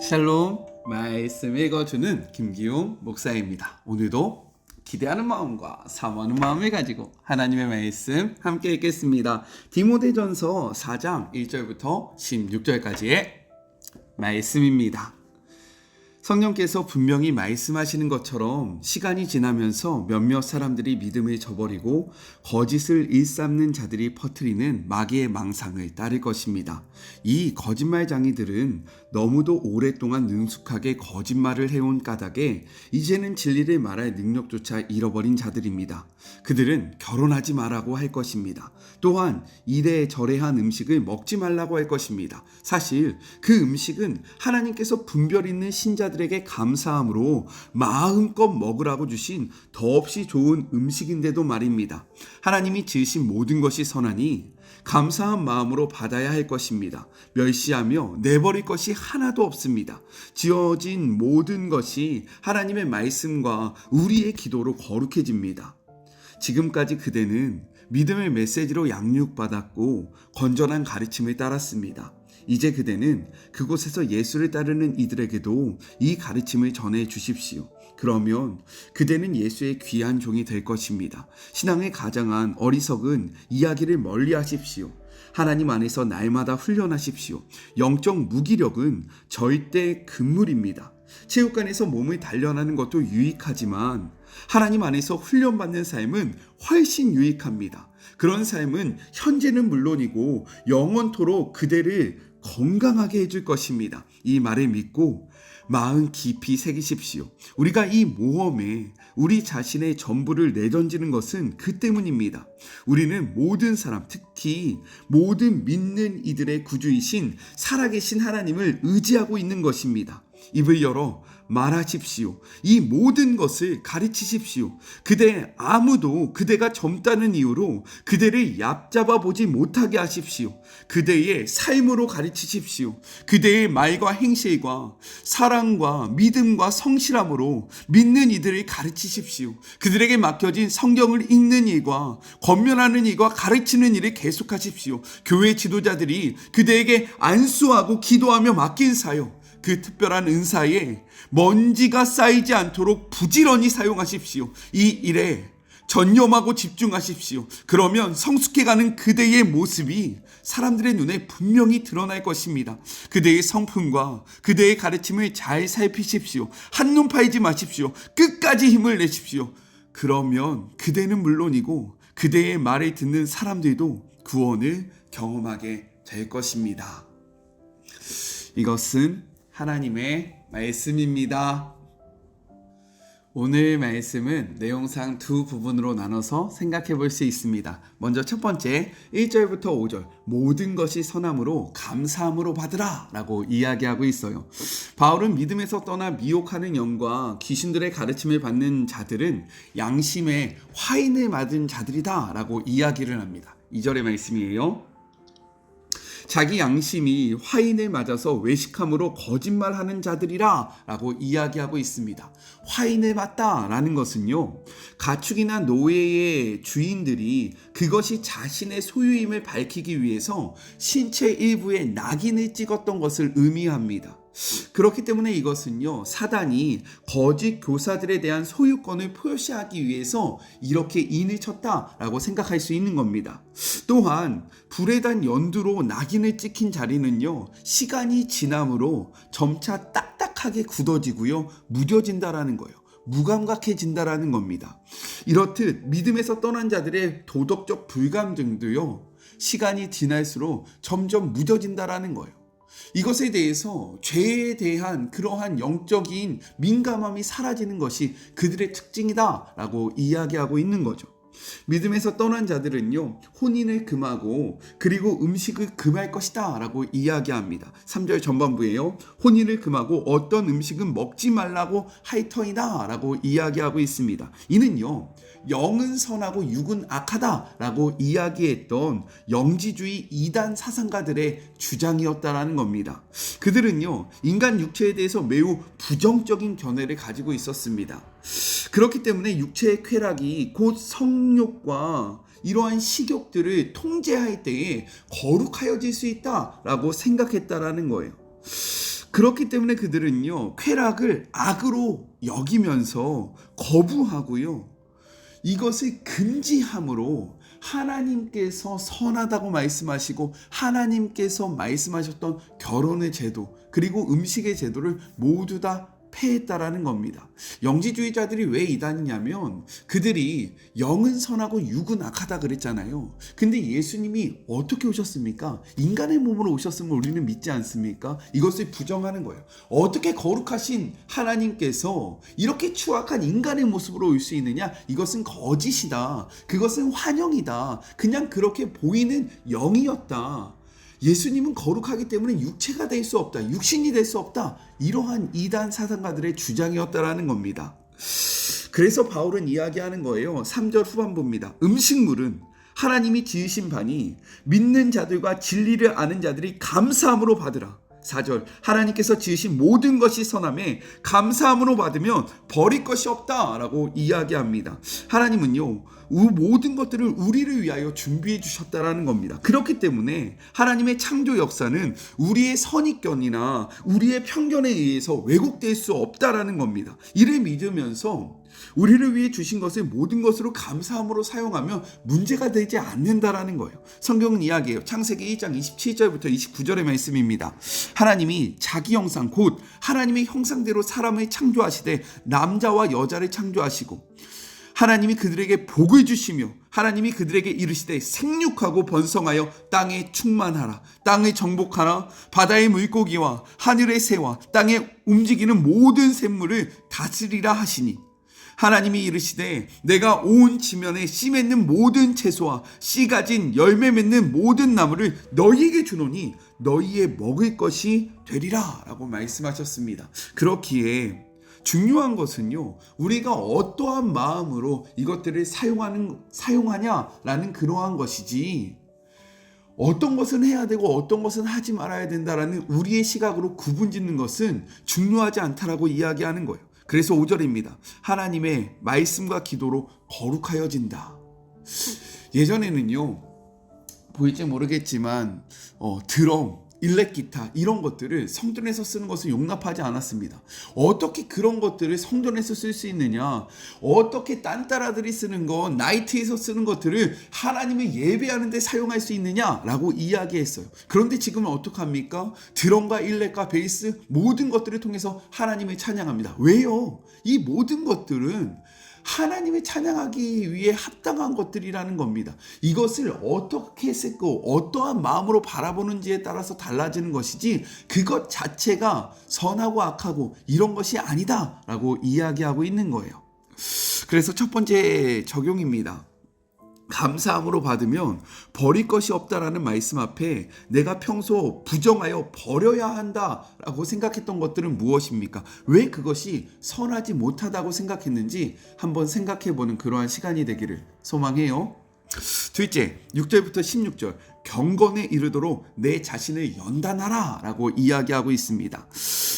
샬롬 말씀 읽어주는 김기용 목사입니다. 오늘도 기대하는 마음과 사모하는 마음을 가지고 하나님의 말씀 함께 읽겠습니다. 디모데전서 4장 1절부터 16절까지의 말씀입니다. 성령께서 분명히 말씀하시는 것처럼 시간이 지나면서 몇몇 사람들이 믿음을 저버리고 거짓을 일삼는 자들이 퍼뜨리는 마귀의 망상을 따를 것입니다. 이 거짓말장이들은 너무도 오랫동안 능숙하게 거짓말을 해온 까닭에 이제는 진리를 말할 능력조차 잃어버린 자들입니다. 그들은 결혼하지 말라고 할 것입니다. 또한 이래 저래한 음식을 먹지 말라고 할 것입니다. 사실 그 음식은 하나님께서 분별 있는 신자 들에게 감사함으로 마음껏 먹으라고 주신 더없이 좋은 음식인데도 말입니다. 하나님이 지으신 모든 것이 선하니 감사한 마음으로 받아야 할 것입니다. 멸시하며 내버릴 것이 하나도 없습니다. 지어진 모든 것이 하나님의 말씀과 우리의 기도로 거룩해집니다. 지금까지 그대는 믿음의 메시지로 양육받았고 건전한 가르침을 따랐습니다. 이제 그대는 그곳에서 예수를 따르는 이들에게도 이 가르침을 전해 주십시오. 그러면 그대는 예수의 귀한 종이 될 것입니다. 신앙의 가장한 어리석은 이야기를 멀리 하십시오. 하나님 안에서 날마다 훈련하십시오. 영적 무기력은 절대 금물입니다. 체육관에서 몸을 단련하는 것도 유익하지만 하나님 안에서 훈련받는 삶은 훨씬 유익합니다. 그런 삶은 현재는 물론이고 영원토록 그대를 건강하게 해줄 것입니다. 이 말을 믿고 마음 깊이 새기십시오. 우리가 이 모험에 우리 자신의 전부를 내던지는 것은 그 때문입니다. 우리는 모든 사람, 특히 모든 믿는 이들의 구주이신 살아계신 하나님을 의지하고 있는 것입니다. 입을 열어 말하십시오. 이 모든 것을 가르치십시오. 그대 아무도 그대가 젊다는 이유로 그대를 얕잡아 보지 못하게 하십시오. 그대의 삶으로 가르치십시오. 그대의 말과 행실과 사랑과 믿음과 성실함으로 믿는 이들을 가르치십시오. 그들에게 맡겨진 성경을 읽는 일과 권면하는 일과 가르치는 일을 계속하십시오. 교회 지도자들이 그대에게 안수하고 기도하며 맡긴 사역 그 특별한 은사에 먼지가 쌓이지 않도록 부지런히 사용하십시오. 이 일에 전념하고 집중하십시오. 그러면 성숙해가는 그대의 모습이 사람들의 눈에 분명히 드러날 것입니다. 그대의 성품과 그대의 가르침을 잘 살피십시오. 한눈 파이지 마십시오. 끝까지 힘을 내십시오. 그러면 그대는 물론이고 그대의 말을 듣는 사람들도 구원을 경험하게 될 것입니다. 이것은 하나님의 말씀입니다. 오늘 말씀은 내용상 두 부분으로 나눠서 생각해 볼 수 있습니다. 먼저 첫 번째 1절부터 5절 모든 것이 선함으로 감사함으로 받으라 라고 이야기하고 있어요. 바울은 믿음에서 떠나 미혹하는 영과 귀신들의 가르침을 받는 자들은 양심에 화인을 맞은 자들이다 라고 이야기를 합니다. 2절의 말씀이에요. 자기 양심이 화인에 맞아서 외식함으로 거짓말하는 자들이라 라고 이야기하고 있습니다. 화인에 맞다라는 것은요, 가축이나 노예의 주인들이 그것이 자신의 소유임을 밝히기 위해서 신체 일부에 낙인을 찍었던 것을 의미합니다. 그렇기 때문에 이것은요, 사단이 거짓 교사들에 대한 소유권을 표시하기 위해서 이렇게 인을 쳤다라고 생각할 수 있는 겁니다. 또한 불에 단 연두로 낙인을 찍힌 자리는요, 시간이 지남으로 점차 딱딱하게 굳어지고요, 무뎌진다라는 거예요. 무감각해진다라는 겁니다. 이렇듯 믿음에서 떠난 자들의 도덕적 불감증도요, 시간이 지날수록 점점 무뎌진다라는 거예요. 이것에 대해서 죄에 대한 그러한 영적인 민감함이 사라지는 것이 그들의 특징이다라고 이야기하고 있는 거죠. 믿음에서 떠난 자들은요, 혼인을 금하고 그리고 음식을 금할 것이다 라고 이야기합니다. 3절 전반부에요. 혼인을 금하고 어떤 음식은 먹지 말라고 할 터이다 라고 이야기하고 있습니다. 이는요, 영은 선하고 육은 악하다 라고 이야기했던 영지주의 이단 사상가들의 주장이었다라는 겁니다. 그들은요, 인간 육체에 대해서 매우 부정적인 견해를 가지고 있었습니다. 그렇기 때문에 육체의 쾌락이 곧 성욕과 이러한 식욕들을 통제할 때에 거룩하여질 수 있다라고 생각했다라는 거예요. 그렇기 때문에 그들은요, 쾌락을 악으로 여기면서 거부하고요. 이것을 금지함으로 하나님께서 선하다고 말씀하시고 하나님께서 말씀하셨던 결혼의 제도 그리고 음식의 제도를 모두 다 폐했다라는 겁니다. 영지주의자들이 왜 이단이냐면 그들이 영은 선하고 육은 악하다 그랬잖아요. 근데 예수님이 어떻게 오셨습니까? 인간의 몸으로 오셨음을 우리는 믿지 않습니까? 이것을 부정하는 거예요. 어떻게 거룩하신 하나님께서 이렇게 추악한 인간의 모습으로 올 수 있느냐? 이것은 거짓이다. 그것은 환영이다. 그냥 그렇게 보이는 영이었다. 예수님은 거룩하기 때문에 육체가 될 수 없다. 육신이 될 수 없다. 이러한 이단 사상가들의 주장이었다라는 겁니다. 그래서 바울은 이야기하는 거예요. 3절 후반부입니다. 음식물은 하나님이 지으신 바니 믿는 자들과 진리를 아는 자들이 감사함으로 받으라. 4절 하나님께서 지으신 모든 것이 선함에 감사함으로 받으면 버릴 것이 없다라고 이야기합니다. 하나님은요 모든 것들을 우리를 위하여 준비해 주셨다라는 겁니다. 그렇기 때문에 하나님의 창조 역사는 우리의 선입견이나 우리의 편견에 의해서 왜곡될 수 없다라는 겁니다. 이를 믿으면서 우리를 위해 주신 것을 모든 것으로 감사함으로 사용하면 문제가 되지 않는다라는 거예요. 성경은 이야기해요. 창세기 1장 27절부터 29절의 말씀입니다. 하나님이 자기 형상 곧 하나님의 형상대로 사람을 창조하시되 남자와 여자를 창조하시고 하나님이 그들에게 복을 주시며 하나님이 그들에게 이르시되 생육하고 번성하여 땅에 충만하라. 땅을 정복하라. 바다의 물고기와 하늘의 새와 땅에 움직이는 모든 샘물을 다스리라 하시니. 하나님이 이르시되 내가 온 지면에 씨 맺는 모든 채소와 씨 가진 열매 맺는 모든 나무를 너희에게 주노니 너희의 먹을 것이 되리라 라고 말씀하셨습니다. 그렇기에 중요한 것은요, 우리가 어떠한 마음으로 이것들을 사용하는, 사용하냐라는 그러한 것이지, 어떤 것은 해야 되고 어떤 것은 하지 말아야 된다라는 우리의 시각으로 구분 짓는 것은 중요하지 않다라고 이야기하는 거예요. 그래서 5절입니다. 하나님의 말씀과 기도로 거룩하여진다. 예전에는요, 보일지 모르겠지만, 어, 드럼, 일렉 기타 이런 것들을 성전에서 쓰는 것을 용납하지 않았습니다. 어떻게 그런 것들을 성전에서 쓸 수 있느냐? 어떻게 딴따라들이 쓰는 거, 나이트에서 쓰는 것들을 하나님의 예배하는 데 사용할 수 있느냐라고 이야기했어요. 그런데 지금은 어떡합니까? 드럼과 일렉과 베이스 모든 것들을 통해서 하나님을 찬양합니다. 왜요? 이 모든 것들은 하나님을 찬양하기 위해 합당한 것들이라는 겁니다. 이것을 어떻게 쓰고 어떠한 마음으로 바라보는지에 따라서 달라지는 것이지 그것 자체가 선하고 악하고 이런 것이 아니다라고 이야기하고 있는 거예요. 그래서 첫 번째 적용입니다. 감사함으로 받으면 버릴 것이 없다라는 말씀 앞에 내가 평소 부정하여 버려야 한다라고 생각했던 것들은 무엇입니까? 왜 그것이 선하지 못하다고 생각했는지 한번 생각해 보는 그러한 시간이 되기를 소망해요. 둘째, 6절부터 16절. 경건에 이르도록 내 자신을 연단하라 라고 이야기하고 있습니다.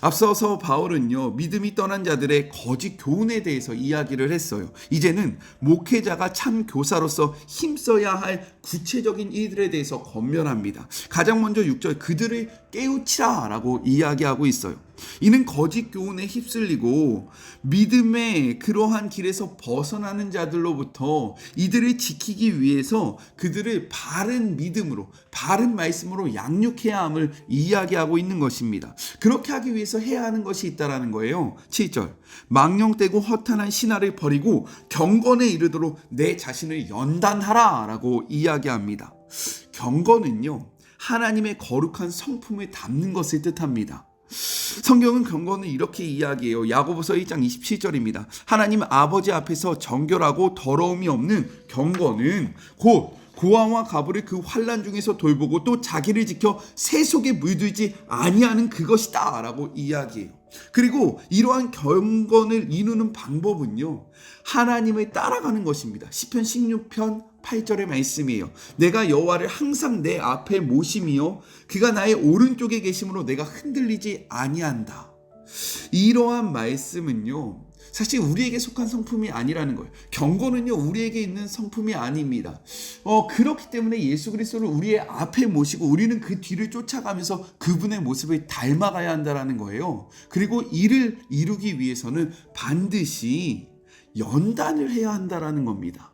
앞서서 바울은요, 믿음이 떠난 자들의 거짓 교훈에 대해서 이야기를 했어요. 이제는 목회자가 참 교사로서 힘써야 할 구체적인 일들에 대해서 건면합니다. 가장 먼저 6절, 그들을 깨우치라 라고 이야기하고 있어요. 이는 거짓 교훈에 휩쓸리고 믿음의 그러한 길에서 벗어나는 자들로부터 이들을 지키기 위해서 그들을 바른 믿음 으로 바른 말씀으로 양육해야 함을 이야기하고 있는 것입니다. 그렇게 하기 위해서 해야 하는 것이 있다라는 거예요. 7절. 망령되고 허탄한 신화를 버리고 경건에 이르도록 내 자신을 연단하라라고 이야기합니다. 경건은요. 하나님의 거룩한 성품을 담는 것을 뜻합니다. 성경은 경건을 이렇게 이야기해요. 야고보서 1장 27절입니다. 하나님 아버지 앞에서 정결하고 더러움이 없는 경건은 곧 고아와 가부를 그 환란 중에서 돌보고 또 자기를 지켜 새 속에 물들지 아니하는 그것이다라고 이야기해요. 그리고 이러한 경건을 이루는 방법은요. 하나님을 따라가는 것입니다. 시편 16편 8절의 말씀이에요. 내가 여호와를 항상 내 앞에 모심이요 그가 나의 오른쪽에 계심으로 내가 흔들리지 아니한다. 이러한 말씀은요. 사실 우리에게 속한 성품이 아니라는 거예요. 경고는요, 우리에게 있는 성품이 아닙니다. 어, 그렇기 때문에 예수 그리스도를 우리의 앞에 모시고 우리는 그 뒤를 쫓아가면서 그분의 모습을 닮아가야 한다라는 거예요. 그리고 이를 이루기 위해서는 반드시 연단을 해야 한다라는 겁니다.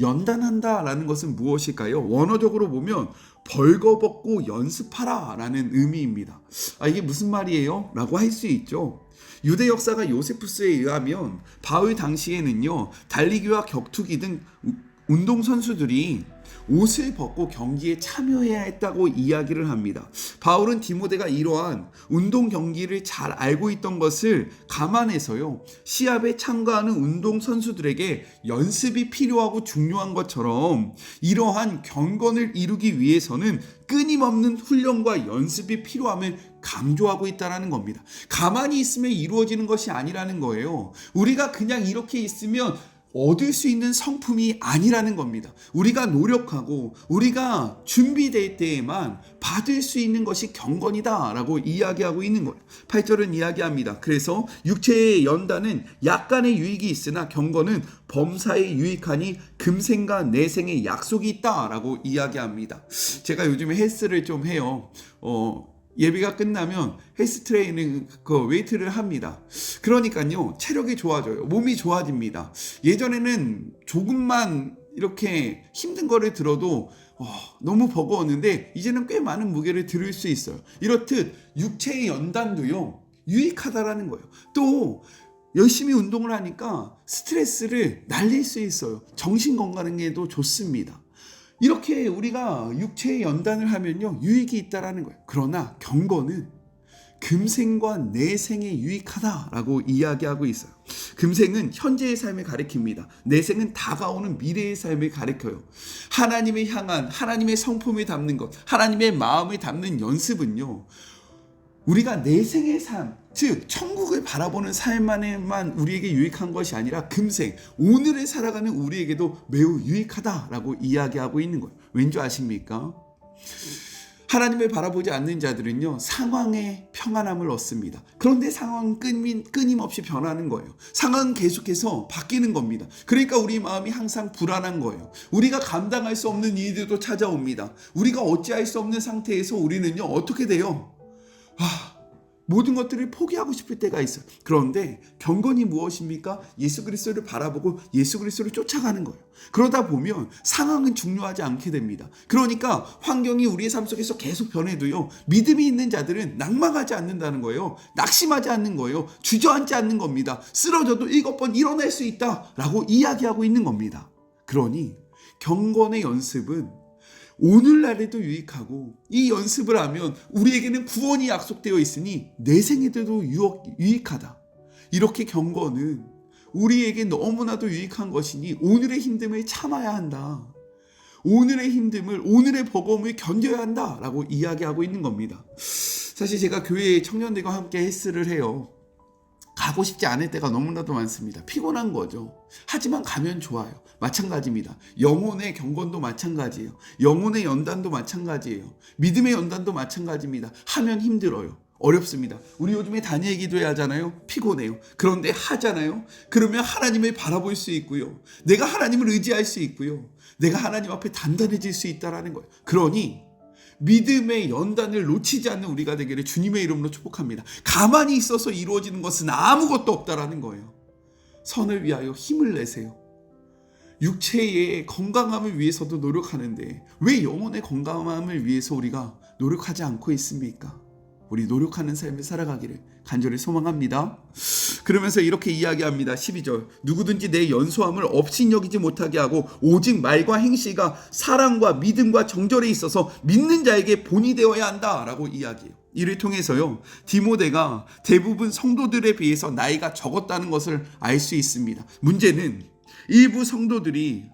연단한다라는 것은 무엇일까요? 원어적으로 보면 벌거벗고 연습하라 라는 의미입니다. 아 이게 무슨 말이에요? 라고 할 수 있죠. 유대 역사가 요세푸스에 의하면 바울 당시에는요 달리기와 격투기 등 운동 선수들이 옷을 벗고 경기에 참여해야 했다고 이야기를 합니다. 바울은 디모데가 이러한 운동 경기를 잘 알고 있던 것을 감안해서요. 시합에 참가하는 운동 선수들에게 연습이 필요하고 중요한 것처럼 이러한 경건을 이루기 위해서는 끊임없는 훈련과 연습이 필요함을 강조하고 있다라는 겁니다. 가만히 있으면 이루어지는 것이 아니라는 거예요. 우리가 그냥 이렇게 있으면 얻을 수 있는 성품이 아니라는 겁니다. 우리가 노력하고 우리가 준비될 때에만 받을 수 있는 것이 경건이다라고 이야기하고 있는 거예요. 8절은 이야기합니다. 그래서 육체의 연단은 약간의 유익이 있으나 경건은 범사에 유익하니 금생과 내생의 약속이 있다라고 이야기합니다. 제가 요즘에 헬스를 좀 해요. 어, 예비가 끝나면 헬스 트레이닝 그 웨이트를 합니다. 그러니까요 체력이 좋아져요. 몸이 좋아집니다. 예전에는 조금만 이렇게 힘든 거를 들어도 어, 너무 버거웠는데 이제는 꽤 많은 무게를 들을 수 있어요. 이렇듯 육체의 연단도요 유익하다라는 거예요. 또 열심히 운동을 하니까 스트레스를 날릴 수 있어요. 정신 건강에도 좋습니다. 이렇게 우리가 육체의 연단을 하면요 유익이 있다라는 거예요. 그러나 경건은 금생과 내생에 유익하다라고 이야기하고 있어요. 금생은 현재의 삶을 가리킵니다. 내생은 다가오는 미래의 삶을 가리켜요. 하나님을 향한 하나님의 성품을 담는 것, 하나님의 마음을 담는 연습은요. 우리가 내생의 삶, 즉 천국을 바라보는 삶만에만 우리에게 유익한 것이 아니라 금생 오늘을 살아가는 우리에게도 매우 유익하다라고 이야기하고 있는 거예요. 왠지 아십니까? 하나님을 바라보지 않는 자들은요 상황의 평안함을 얻습니다. 그런데 상황은 끊임, 끊임없이 변하는 거예요. 상황은 계속해서 바뀌는 겁니다. 그러니까 우리 마음이 항상 불안한 거예요. 우리가 감당할 수 없는 일들도 찾아옵니다. 우리가 어찌할 수 없는 상태에서 우리는요 어떻게 돼요? 아, 모든 것들을 포기하고 싶을 때가 있어요. 그런데 경건이 무엇입니까? 예수 그리스도를 바라보고 예수 그리스도를 쫓아가는 거예요. 그러다 보면 상황은 중요하지 않게 됩니다. 그러니까 환경이 우리의 삶 속에서 계속 변해도요. 믿음이 있는 자들은 낭망하지 않는다는 거예요. 낙심하지 않는 거예요. 주저앉지 않는 겁니다. 쓰러져도 일곱 번 일어날 수 있다라고 이야기하고 있는 겁니다. 그러니 경건의 연습은 오늘날에도 유익하고 이 연습을 하면 우리에게는 구원이 약속되어 있으니 내 생에도 유익하다. 이렇게 경건은 우리에게 너무나도 유익한 것이니 오늘의 힘듦을 참아야 한다. 오늘의 힘듦을 오늘의 버거움을 견뎌야 한다라고 이야기하고 있는 겁니다. 사실 제가 교회 청년들과 함께 헬스를 해요. 가고 싶지 않을 때가 너무나도 많습니다. 피곤한 거죠. 하지만 가면 좋아요. 마찬가지입니다. 영혼의 경건도 마찬가지예요. 영혼의 연단도 마찬가지예요. 믿음의 연단도 마찬가지입니다. 하면 힘들어요. 어렵습니다. 우리 요즘에 다니엘 기도회 하잖아요. 피곤해요. 그런데 하잖아요. 그러면 하나님을 바라볼 수 있고요. 내가 하나님을 의지할 수 있고요. 내가 하나님 앞에 단단해질 수 있다라는 거예요. 그러니 믿음의 연단을 놓치지 않는 우리가 되기를 주님의 이름으로 축복합니다. 가만히 있어서 이루어지는 것은 아무것도 없다라는 거예요. 선을 위하여 힘을 내세요. 육체의 건강함을 위해서도 노력하는데 왜 영혼의 건강함을 위해서 우리가 노력하지 않고 있습니까? 우리 노력하는 삶을 살아가기를 간절히 소망합니다. 그러면서 이렇게 이야기합니다. 12절. 누구든지 내 연소함을 업신 여기지 못하게 하고 오직 말과 행실과 사랑과 믿음과 정절에 있어서 믿는 자에게 본이 되어야 한다라고 이야기해요. 이를 통해서요. 디모데가 대부분 성도들에 비해서 나이가 적었다는 것을 알 수 있습니다. 문제는 일부 성도들이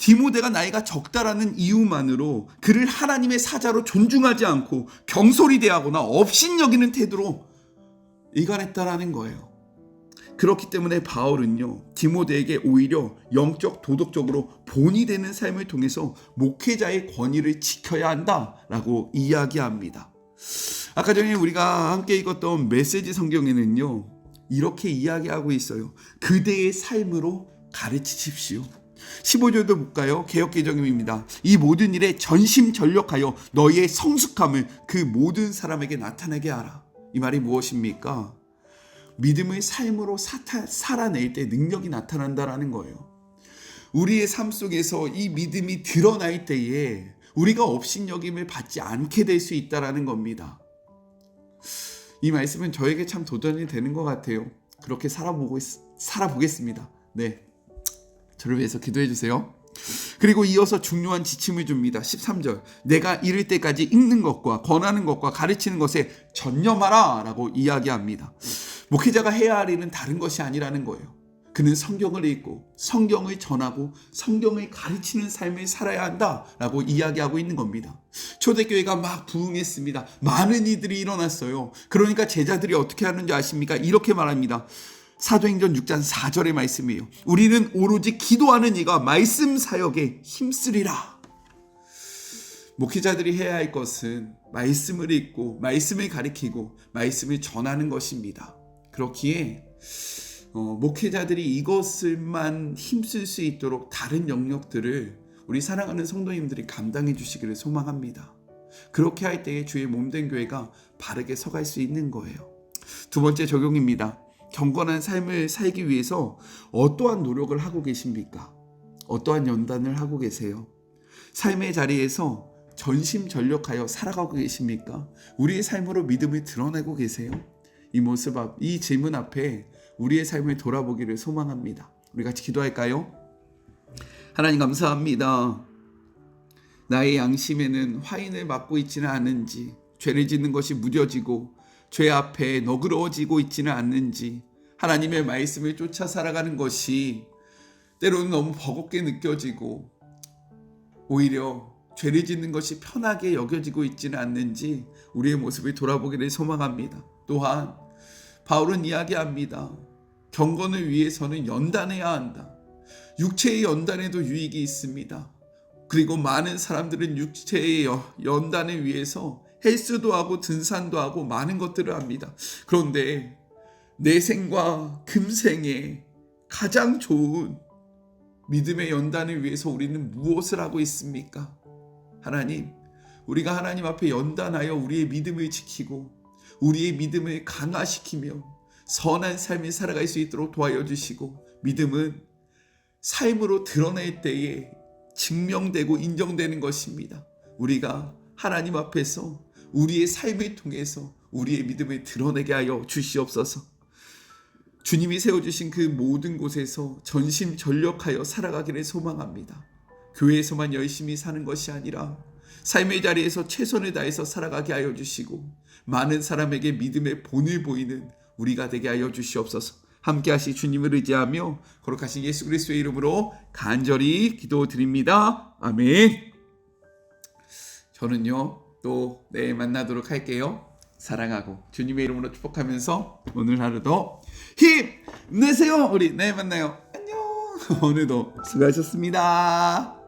디모데가 나이가 적다라는 이유만으로 그를 하나님의 사자로 존중하지 않고 경솔히 대하거나 업신여기는 태도로 일관했다라는 거예요. 그렇기 때문에 바울은요 디모데에게 오히려 영적 도덕적으로 본이 되는 삶을 통해서 목회자의 권위를 지켜야 한다라고 이야기합니다. 아까 전에 우리가 함께 읽었던 메시지 성경에는요 이렇게 이야기하고 있어요. 그대의 삶으로 가르치십시오. 15절도 볼까요? 개혁 개정입니다. 이 모든 일에 전심 전력하여 너희의 성숙함을 그 모든 사람에게 나타내게 하라. 이 말이 무엇입니까? 믿음의 삶으로 사타, 살아낼 때 능력이 나타난다라는 거예요. 우리의 삶 속에서 이 믿음이 드러날 때에 우리가 업신여김을 받지 않게 될 수 있다라는 겁니다. 이 말씀은 저에게 참 도전이 되는 것 같아요. 그렇게 살아보고 있, 살아보겠습니다. 네, 저를 위해서 기도해 주세요. 그리고 이어서 중요한 지침을 줍니다. 13절. 내가 이를 때까지 읽는 것과 권하는 것과 가르치는 것에 전념하라 라고 이야기합니다. 목회자가 해야 할 일은 다른 것이 아니라는 거예요. 그는 성경을 읽고 성경을 전하고 성경을 가르치는 삶을 살아야 한다라고 이야기하고 있는 겁니다. 초대교회가 막 부흥했습니다. 많은 이들이 일어났어요. 그러니까 제자들이 어떻게 하는지 아십니까? 이렇게 말합니다. 사도행전 6장 4절의 말씀이에요. 우리는 오로지 기도하는 이가 말씀 사역에 힘쓰리라. 목회자들이 해야 할 것은 말씀을 읽고 말씀을 가리키고 말씀을 전하는 것입니다. 그렇기에 어, 목회자들이 이것을만 힘쓸 수 있도록 다른 영역들을 우리 사랑하는 성도님들이 감당해 주시기를 소망합니다. 그렇게 할 때에 주의 몸된 교회가 바르게 서갈 수 있는 거예요. 두 번째 적용입니다. 경건한 삶을 살기 위해서 어떠한 노력을 하고 계십니까? 어떠한 연단을 하고 계세요? 삶의 자리에서 전심전력하여 살아가고 계십니까? 우리의 삶으로 믿음을 드러내고 계세요? 이 모습 앞, 이 질문 앞에 우리의 삶을 돌아보기를 소망합니다. 우리 같이 기도할까요? 하나님 감사합니다. 나의 양심에는 화인을 맞고 있지는 않은지, 죄를 짓는 것이 무뎌지고 죄 앞에 너그러워지고 있지는 않는지, 하나님의 말씀을 쫓아 살아가는 것이 때로는 너무 버겁게 느껴지고 오히려 죄를 짓는 것이 편하게 여겨지고 있지는 않는지 우리의 모습을 돌아보기를 소망합니다. 또한 바울은 이야기합니다. 경건을 위해서는 연단해야 한다. 육체의 연단에도 유익이 있습니다. 그리고 많은 사람들은 육체의 연단을 위해서 헬스도 하고 등산도 하고 많은 것들을 합니다. 그런데 내 생과 금생에 가장 좋은 믿음의 연단을 위해서 우리는 무엇을 하고 있습니까? 하나님, 우리가 하나님 앞에 연단하여 우리의 믿음을 지키고 우리의 믿음을 강화시키며 선한 삶을 살아갈 수 있도록 도와여 주시고 믿음은 삶으로 드러낼 때에 증명되고 인정되는 것입니다. 우리가 하나님 앞에서 우리의 삶을 통해서 우리의 믿음을 드러내게 하여 주시옵소서. 주님이 세워주신 그 모든 곳에서 전심 전력하여 살아가기를 소망합니다. 교회에서만 열심히 사는 것이 아니라 삶의 자리에서 최선을 다해서 살아가게 하여 주시고 많은 사람에게 믿음의 본을 보이는 우리가 되게 하여 주시옵소서. 함께 하시 주님을 의지하며 거룩하신 예수 그리스도의 이름으로 간절히 기도드립니다. 아멘. 저는요 또 내일 만나도록 할게요. 사랑하고 주님의 이름으로 축복하면서 오늘 하루도 힘내세요. 우리 내일 만나요. 안녕. 오늘도 수고하셨습니다.